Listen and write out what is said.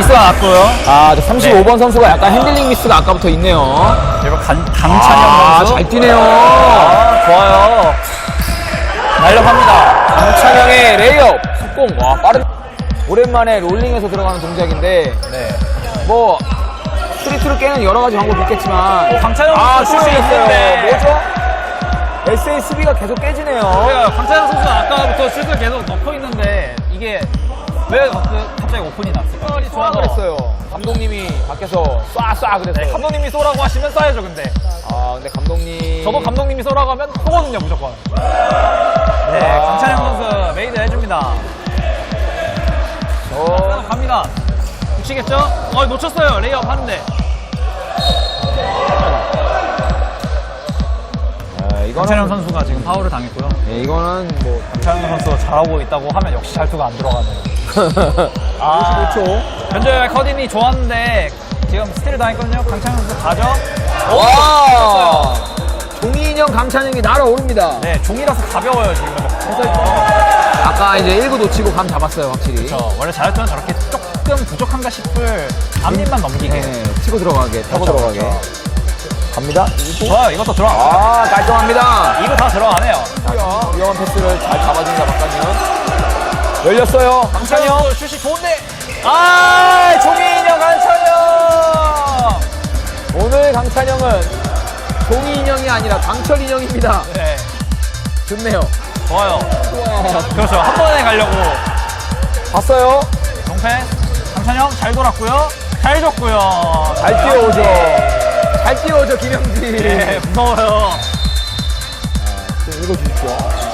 미스가 났고요. 아, 저 35번 선수가 약간 핸들링 미스가 아까부터 있네요. 그리고 강, 강찬영 아, 선수. 잘 뛰네요. 아, 좋아요. 날렵합니다. 강찬영의 레이업, 속공. 와, 빠른. 오랜만에 롤링에서 들어가는 동작인데, 네. 뭐, 스트리트로 깨는 여러 가지 방법이 있겠지만. 강찬영 아, 선수 슛이 있는데. 뭐죠? SASB가 계속 깨지네요. 그러니까 강찬영 선수는 아까부터 슛을 계속 넣고 있는데 이게 왜 갑자기, 갑자기 오픈이 났을까? 이 쏴. 그랬어요. 감독님이 밖에서 쏴, 쏴 그랬어요. 네, 감독님이 쏘라고 하시면 쏴야죠, 근데. 아, 근데 감독님. 저도 감독님이 쏘라고 하면 쏘거든요, 무조건. 네, 아. 강찬영 선수 메이드 해줍니다. 저, 갑니다. 붙이겠죠? 어, 놓쳤어요. 레이업 하는데. 아, 이거는. 강찬영 선수가 지금 파울을 당했고요. 네, 이거는 뭐. 강찬영 선수가 잘하고 있다고 하면 역시 잘투가 안 들어가네요. 아, 55초. 현재 커딘이 좋았는데 지금 스틸 당했거든요. 강찬영 선수 가죠? 와! 종이 인형 강찬영이 날아오릅니다. 네, 종이라서 가벼워요, 지금. 아까 이제 1구 놓치고 감 잡았어요, 확실히. 그렇죠. 원래 자유투는 저렇게 조금 부족한가 싶을 앞님만 넘기게. 네, 치고 들어가게, 타고 그렇죠, 들어가게. 갑니다. 좋아요, 이것도 들어가. 아, 깔끔합니다. 이거 다 들어가네요. 자, 위험한 패스를 잘 잡아준다, 박관현. 열렸어요. 강찬영 슛이 좋은데. 아, 종이 인형 강찬영. 오늘 강찬영은 종이 인형이 아니라 강철 인형입니다. 네, 좋네요. 좋아요. 그렇죠. 한 번에 가려고. 봤어요? 동패 강찬영 잘 돌았고요. 잘 줬고요. 잘 뛰어오죠. 잘 뛰어오죠, 김영지. 네, 무서워요. 좀 읽어주십시오.